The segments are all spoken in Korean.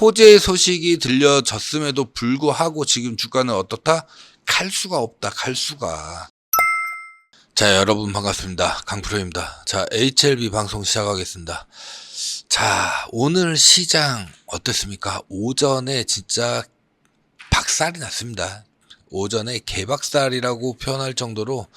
호재의 소식이 들려졌음에도 불구하고 지금 주가는 어떻다? 갈 수가 없다. 갈 수가. 자, 여러분 반갑습니다. 강프로입니다. 자, HLB 방송 시작하겠습니다. 자, 오늘 시장 어땠습니까? 오전에 진짜 박살이 났습니다. 오전에 개박살이라고 표현할 정도로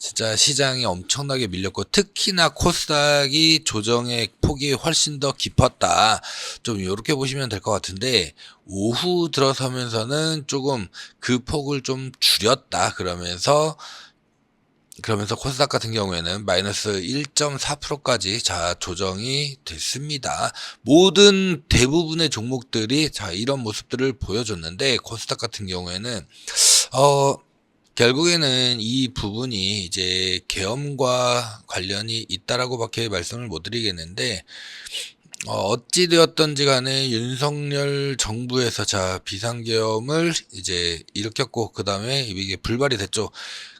진짜 시장이 엄청나게 밀렸고 특히나 코스닥이 조정의 폭이 훨씬 더 깊었다. 좀 이렇게 보시면 될 것 같은데 오후 들어서면서는 조금 그 폭을 좀 줄였다. 그러면서 그러면서 코스닥 같은 경우에는 마이너스 1.4%까지 자 조정이 됐습니다. 모든 대부분의 종목들이 자 이런 모습들을 보여줬는데 코스닥 같은 경우에는 어 결국에는 이 부분이 이제 계엄과 관련이 있다라고밖에 말씀을 못 드리겠는데 어, 어찌되었던지 간에 윤석열 정부에서 자 비상계엄을 이제 일으켰고 그 다음에 이게 불발이 됐죠.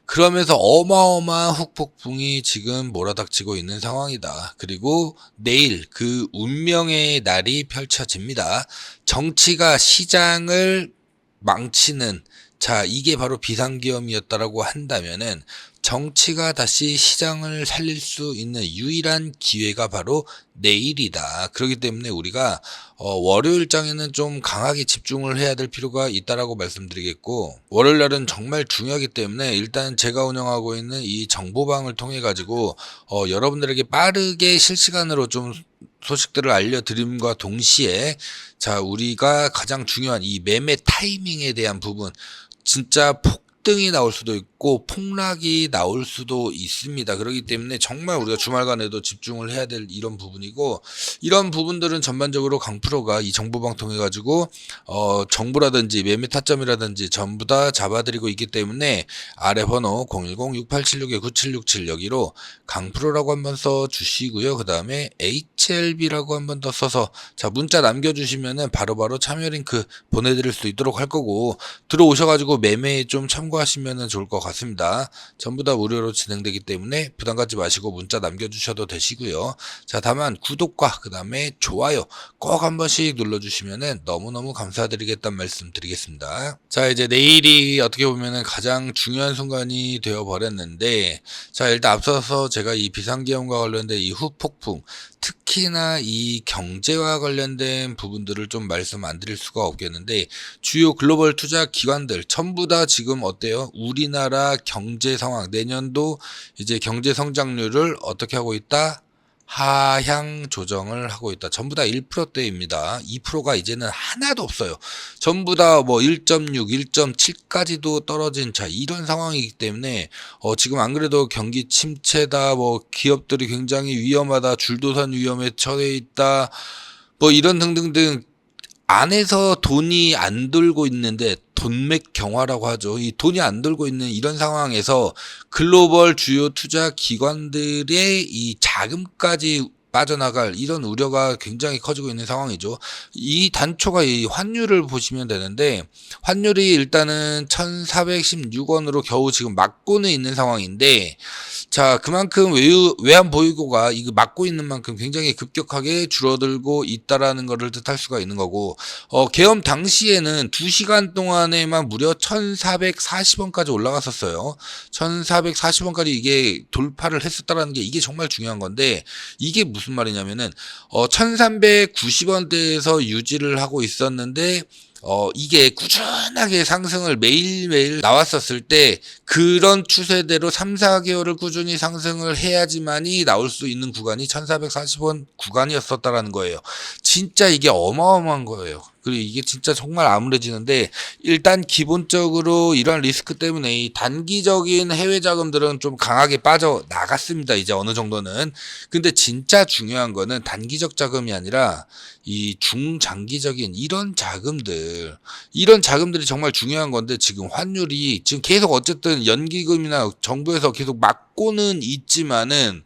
그러면서 어마어마한 후폭풍이 지금 몰아닥치고 있는 상황이다. 그리고 내일 그 운명의 날이 펼쳐집니다. 정치가 시장을 망치는 자, 이게 바로 비상계엄이었다라고 한다면은 정치가 다시 시장을 살릴 수 있는 유일한 기회가 바로 내일이다. 그렇기 때문에 우리가 어, 월요일장에는 좀 강하게 집중을 해야 될 필요가 있다라고 말씀드리겠고 월요일 날은 정말 중요하기 때문에 일단 제가 운영하고 있는 이 정보방을 통해 가지고 어, 여러분들에게 빠르게 실시간으로 좀 소식들을 알려드림과 동시에 자 우리가 가장 중요한 이 매매 타이밍에 대한 부분 진짜 폭 등이 나올 수도 있고 폭락이 나올 수도 있습니다. 그렇기 때문에 정말 우리가 주말간에도 집중을 해야 될 이런 부분이고 이런 부분들은 전반적으로 강프로가 이 정보방 통해 가지고 어 정보라든지 매매 타점이라든지 전부 다 잡아드리고 있기 때문에 아래 번호 010-6876-9767 여기로 강프로라고 한번 써 주시고요. 그 다음에 HLB라고 한번 더 써서 자 문자 남겨주시면은 바로바로 참여 링크 보내드릴 수 있도록 할 거고 들어오셔가지고 매매에 좀 참고 하시면은 좋을 것 같습니다. 전부 다 무료로 진행되기 때문에 부담 갖지 마시고 문자 남겨주셔도 되시고요. 자 다만 구독과 그 다음에 좋아요 꼭 한 번씩 눌러주시면은 너무너무 감사드리겠다는 말씀 드리겠습니다. 자 이제 내일이 어떻게 보면은 가장 중요한 순간이 되어 버렸는데 자 일단 앞서서 제가 이 비상계엄과 관련된 이 후폭풍 특히나 이 경제와 관련된 부분들을 좀 말씀 안 드릴 수가 없겠는데 주요 글로벌 투자 기관들 전부 다 지금 어 때요? 우리나라 경제 상황 내년도 이제 경제 성장률을 어떻게 하고 있다? 하향 조정을 하고 있다. 전부 다 1%대입니다. 2%가 이제는 하나도 없어요. 전부 다 뭐 1.6, 1.7까지도 떨어진 자 이런 상황이기 때문에 어 지금 안 그래도 경기 침체다. 뭐 기업들이 굉장히 위험하다. 줄도산 위험에 처해 있다. 뭐 이런 등등등 안에서 돈이 안 돌고 있는데 돈맥 경화라고 하죠. 이 돈이 안 돌고 있는 이런 상황에서 글로벌 주요 투자 기관들의 이 자금까지 빠져나갈 이런 우려가 굉장히 커지고 있는 상황이죠. 이 단초가 이 환율을 보시면 되는데 환율이 일단은 1,416원으로 겨우 지금 막고는 있는 상황인데 자 그만큼 외유, 외환 보유고가 이거 막고 있는 만큼 굉장히 급격하게 줄어들고 있다라는 것을 뜻할 수가 있는 거고 어 계엄 당시에는 2시간 동안에만 무려 1,440원까지 올라갔었어요. 1,440원까지 이게 돌파를 했었다라는 게 이게 정말 중요한 건데 이게 무슨 말이냐면은 어 1390원대에서 유지를 하고 있었는데 어, 이게 꾸준하게 상승을 매일매일 나왔었을 때 그런 추세대로 3, 4개월을 꾸준히 상승을 해야지만이 나올 수 있는 구간이 1440원 구간이었었다라는 거예요. 진짜 이게 어마어마한 거예요. 그리고 이게 진짜 정말 암울해지는데 일단 기본적으로 이런 리스크 때문에 이 단기적인 해외 자금들은 좀 강하게 빠져 나갔습니다. 이제 어느 정도는. 근데 진짜 중요한 거는 단기적 자금이 아니라 이 중장기적인 이런 자금들 이런 자금들이 정말 중요한 건데 지금 환율이 지금 계속 어쨌든 연기금이나 정부에서 계속 막고는 있지만은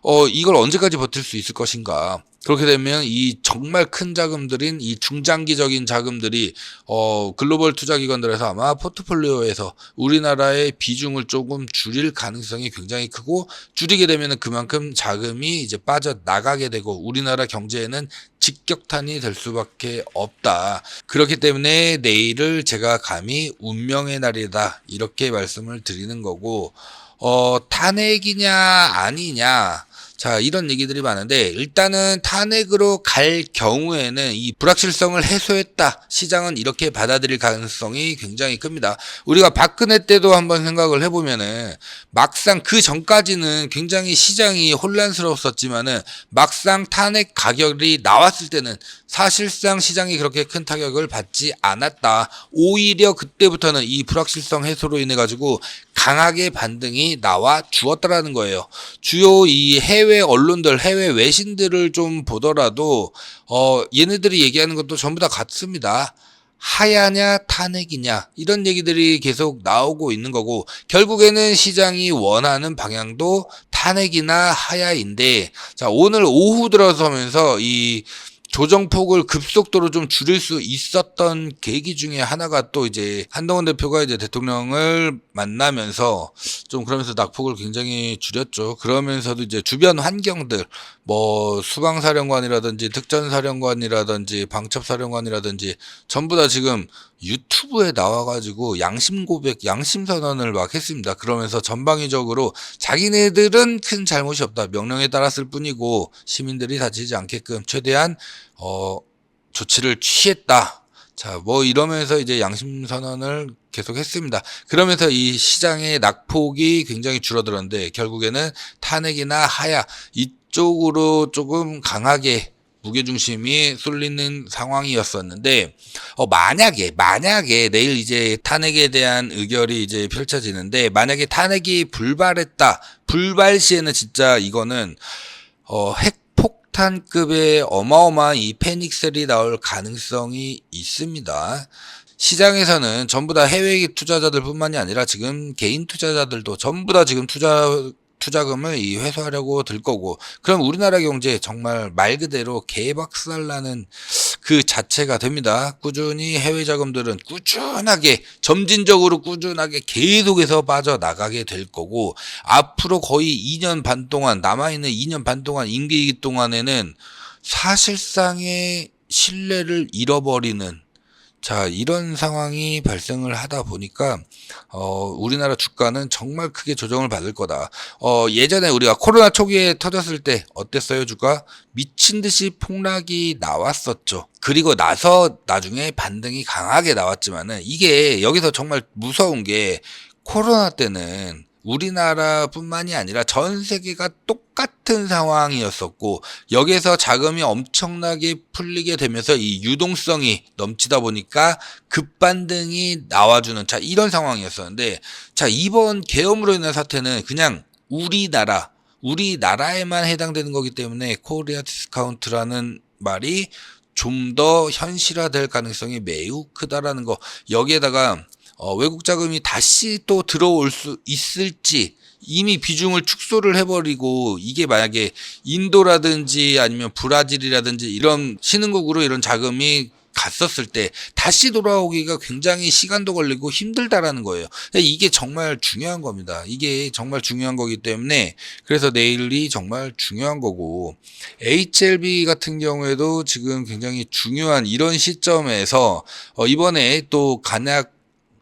어 이걸 언제까지 버틸 수 있을 것인가 그렇게 되면 이 정말 큰 자금들인 이 중장기적인 자금들이 어 글로벌 투자 기관들에서 아마 포트폴리오에서 우리나라의 비중을 조금 줄일 가능성이 굉장히 크고 줄이게 되면 그만큼 자금이 이제 빠져 나가게 되고 우리나라 경제에는 직격탄이 될 수밖에 없다. 그렇기 때문에 내일을 제가 감히 운명의 날이다 이렇게 말씀을 드리는 거고 어 탄핵이냐 아니냐 자, 이런 얘기들이 많은데, 일단은 탄핵으로 갈 경우에는 이 불확실성을 해소했다. 시장은 이렇게 받아들일 가능성이 굉장히 큽니다. 우리가 박근혜 때도 한번 생각을 해보면은, 막상 그 전까지는 굉장히 시장이 혼란스러웠었지만은, 막상 탄핵 가격이 나왔을 때는 사실상 시장이 그렇게 큰 타격을 받지 않았다. 오히려 그때부터는 이 불확실성 해소로 인해 가지고 강하게 반등이 나와 주었다라는 거예요. 주요 이 해외 언론들, 해외 외신들을 좀 보더라도 어 얘네들이 얘기하는 것도 전부 다 같습니다. 하야냐 탄핵이냐 이런 얘기들이 계속 나오고 있는 거고 결국에는 시장이 원하는 방향도 탄핵이나 하야인데 자 오늘 오후 들어서면서 이 조정폭을 급속도로 좀 줄일 수 있었던 계기 중에 하나가 또 이제 한동훈 대표가 이제 대통령을 만나면서 좀 그러면서 낙폭을 굉장히 줄였죠. 그러면서도 이제 주변 환경들 뭐 수방사령관이라든지 특전사령관이라든지 방첩사령관이라든지 전부 다 지금 유튜브에 나와가지고 양심 고백, 양심 선언을 막 했습니다. 그러면서 전방위적으로 자기네들은 큰 잘못이 없다. 명령에 따랐을 뿐이고 시민들이 다치지 않게끔 최대한 어 조치를 취했다. 자, 뭐 이러면서 이제 양심 선언을 계속 했습니다. 그러면서 이 시장의 낙폭이 굉장히 줄어들었는데 결국에는 탄핵이나 하야 이쪽으로 조금 강하게 무게중심이 쏠리는 상황이었었는데, 어, 만약에, 만약에 내일 이제 탄핵에 대한 의결이 이제 펼쳐지는데, 만약에 탄핵이 불발했다, 불발 시에는 진짜 이거는, 어, 핵폭탄급의 어마어마한 이 패닉셀이 나올 가능성이 있습니다. 시장에서는 전부 다 해외 투자자들 뿐만이 아니라 지금 개인 투자자들도 전부 다 지금 투자 투자금을 이 회수하려고 들 거고 그럼 우리나라 경제 정말 말 그대로 개박살나는 그 자체가 됩니다. 꾸준히 해외 자금들은 꾸준하게 점진적으로 꾸준하게 계속해서 빠져나가게 될 거고 앞으로 거의 2년 반 동안 남아 있는 2년 반 동안 임기 동안에는 사실상의 신뢰를 잃어버리는 자, 이런 상황이 발생을 하다 보니까, 어, 우리나라 주가는 정말 크게 조정을 받을 거다. 어, 예전에 우리가 코로나 초기에 터졌을 때 어땠어요, 주가? 미친 듯이 폭락이 나왔었죠. 그리고 나서 나중에 반등이 강하게 나왔지만은 이게 여기서 정말 무서운 게 코로나 때는 우리나라뿐만이 아니라 전 세계가 똑 같은 상황이었었고 여기에서 자금이 엄청나게 풀리게 되면서 이 유동성이 넘치다 보니까 급반등이 나와주는 자 이런 상황이었었는데 자 이번 계엄으로 인한 사태는 그냥 우리나라 우리나라에만 해당되는 거기 때문에 코리아 디스카운트라는 말이 좀 더 현실화될 가능성이 매우 크다라는 거. 여기에다가 어, 외국 자금이 다시 또 들어올 수 있을지 이미 비중을 축소를 해버리고 이게 만약에 인도라든지 아니면 브라질이라든지 이런 신흥국으로 이런 자금이 갔었을 때 다시 돌아오기가 굉장히 시간도 걸리고 힘들다라는 거예요. 이게 정말 중요한 겁니다. 이게 정말 중요한 거기 때문에 그래서 내일이 정말 중요한 거고 HLB 같은 경우에도 지금 굉장히 중요한 이런 시점에서 어 이번에 또 간약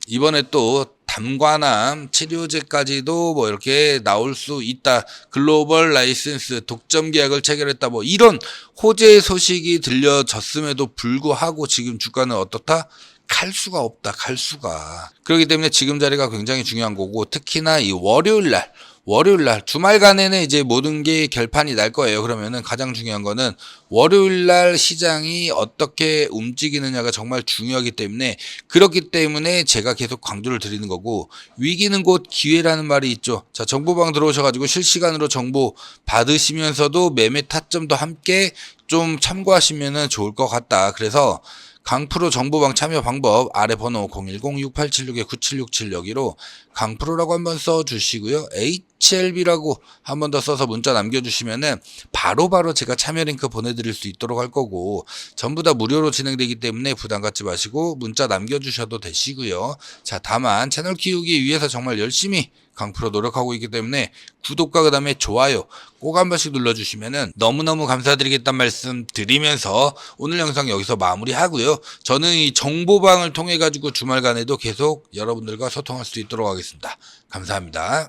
이번에 또 담관암 치료제까지도 뭐 이렇게 나올 수 있다. 글로벌 라이센스 독점 계약을 체결했다. 뭐 이런 호재 소식이 들려졌음에도 불구하고 지금 주가는 어떻다? 갈 수가 없다. 갈 수가. 그렇기 때문에 지금 자리가 굉장히 중요한 거고 특히나 이 월요일 날 월요일 날 주말간에는 이제 모든 게 결판이 날 거예요. 그러면은 가장 중요한 거는 월요일 날 시장이 어떻게 움직이느냐가 정말 중요하기 때문에 그렇기 때문에 제가 계속 강조를 드리는 거고 위기는 곧 기회라는 말이 있죠. 자, 정보방 들어오셔 가지고 실시간으로 정보 받으시면서도 매매 타점도 함께 좀 참고하시면은 좋을 것 같다. 그래서 강프로 정보방 참여 방법 아래 번호 010-6876-9767 여기로 강프로라고 한번 써주시고요. HLB라고 한번 더 써서 문자 남겨주시면은 바로 바로 제가 참여 링크 보내드릴 수 있도록 할 거고 전부 다 무료로 진행되기 때문에 부담 갖지 마시고 문자 남겨주셔도 되시고요. 자, 다만 채널 키우기 위해서 정말 열심히 강프로 노력하고 있기 때문에 구독과 그 다음에 좋아요 꼭 한 번씩 눌러주시면은 너무너무 감사드리겠다는 말씀 드리면서 오늘 영상 여기서 마무리하고요. 저는 이 정보방을 통해 가지고 주말간에도 계속 여러분들과 소통할 수 있도록 하겠습니다. 감사합니다.